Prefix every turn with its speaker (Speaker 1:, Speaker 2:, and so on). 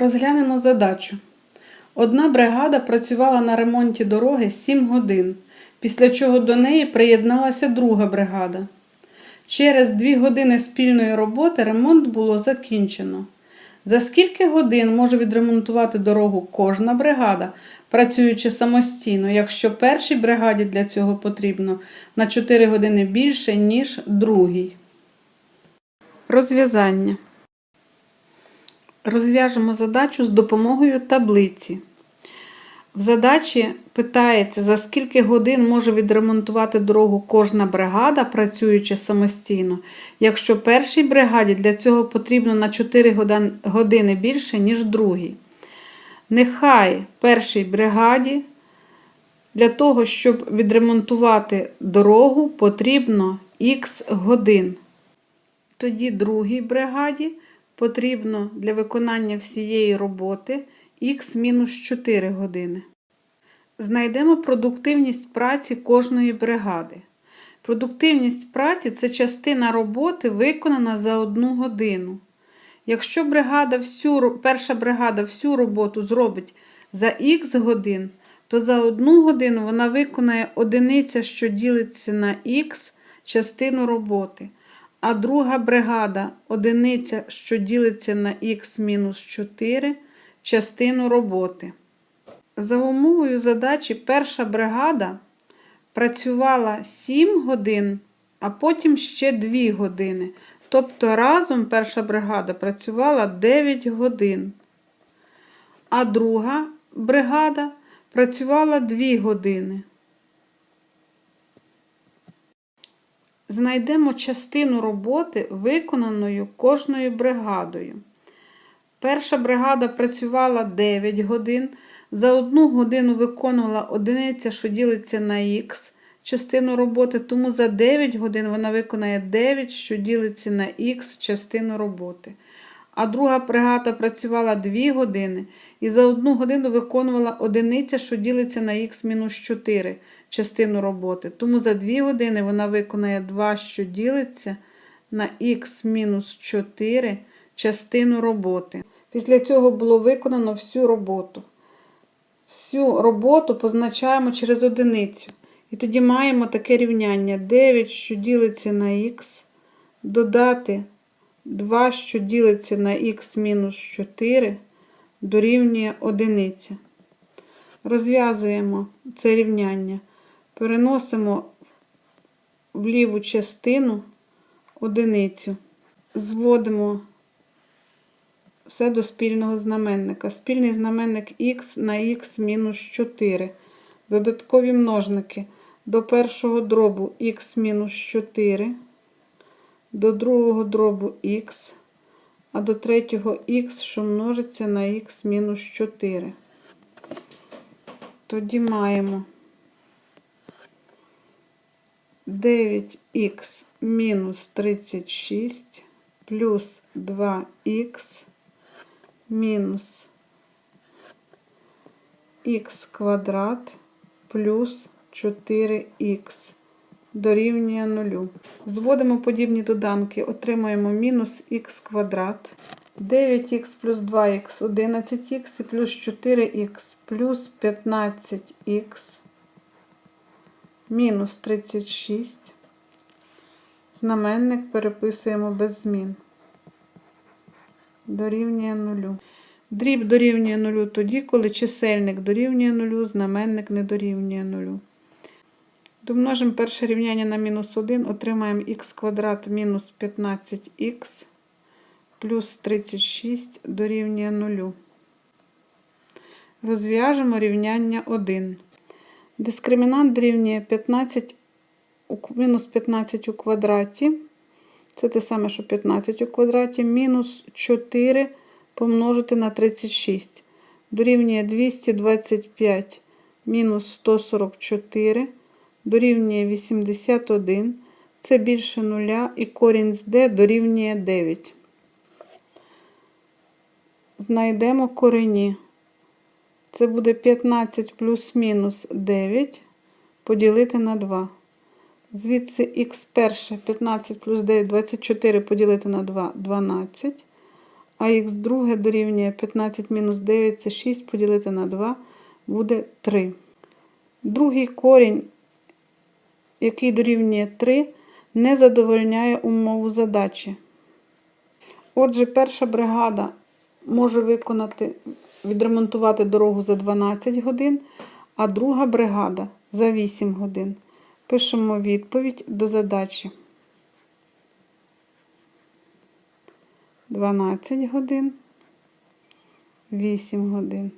Speaker 1: Розглянемо задачу. Одна бригада працювала на ремонті дороги 7 годин, після чого до неї приєдналася друга бригада. Через 2 години спільної роботи ремонт було закінчено. За скільки годин може відремонтувати дорогу кожна бригада, працюючи самостійно, якщо першій бригаді для цього потрібно на 4 години більше, ніж другій? Розв'язання. Розв'яжемо задачу з допомогою таблиці. В задачі питається, за скільки годин може відремонтувати дорогу кожна бригада, працюючи самостійно, якщо першій бригаді для цього потрібно на 4 години більше, ніж другій. Нехай першій бригаді для того, щоб відремонтувати дорогу, потрібно х годин. Тоді другій бригаді потрібно для виконання всієї роботи х-4 години. Знайдемо продуктивність праці кожної бригади. Продуктивність праці це частина роботи, виконана за одну годину. Якщо бригада всю, перша бригада всю роботу зробить за х годин, то за одну годину вона виконає одиниця, що ділиться на х частину роботи. А друга бригада одиниця, що ділиться на х-4 частину роботи. За умовою задачі перша бригада працювала 7 годин, а потім ще 2 години. Тобто разом перша бригада працювала 9 годин. А друга бригада працювала 2 години. Знайдемо частину роботи, виконаною кожною бригадою. Перша бригада працювала 9 годин. За одну годину виконувала одиниця, що ділиться на х частину роботи, тому за 9 годин вона виконає 9, що ділиться на х частину роботи. А друга бригада працювала 2 години і за одну годину виконувала одиниця, що ділиться на х-4 частину роботи. Тому за 2 години вона виконає 2, що ділиться на х-4 частину роботи. Після цього було виконано всю роботу. Всю роботу позначаємо через одиницю. І тоді маємо таке рівняння 9, що ділиться на х, додати 2, що ділиться на х-4, дорівнює одиниця. Розв'язуємо це рівняння. Переносимо в ліву частину одиницю. Зводимо все до спільного знаменника. Спільний знаменник х на х мінус 4. Додаткові множники до першого дробу х мінус 4, до другого дробу х, а до третього х, що множиться на х мінус 4. Тоді маємо 9х мінус 36 плюс 2х мінус х квадрат плюс 4х дорівнює 0. Зводимо подібні доданки, отримаємо мінус х квадрат, 9х плюс 2х 11х і плюс 4х плюс 15х мінус 36. Знаменник переписуємо без змін дорівнює нулю. Дріб дорівнює нулю тоді, коли чисельник дорівнює нулю, знаменник не дорівнює нулю. Домножимо перше рівняння на мінус 1, отримаємо х квадрат мінус 15х плюс 36 дорівнює нулю. Розв'яжемо рівняння 1. Дискримінант дорівнює 15 мінус 15 у квадраті. Це те саме, що 15 у квадраті, мінус 4 помножити на 36. Дорівнює 225 мінус 144, дорівнює 81. Це більше нуля, і корінь з d дорівнює 9. Знайдемо корені. Це буде 15 плюс-мінус 9 поділити на 2. Звідси х перше 15 плюс 9, 24 поділити на 2 12. а х друге дорівнює 15 мінус 9 це 6 поділити на 2 буде 3. Другий корінь, який дорівнює 3, не задовольняє умову задачі. Отже, перша бригада може виконати, відремонтувати дорогу за 12 годин, а друга бригада за 8 годин. Пишемо відповідь до задачі. 12 годин, 8 годин.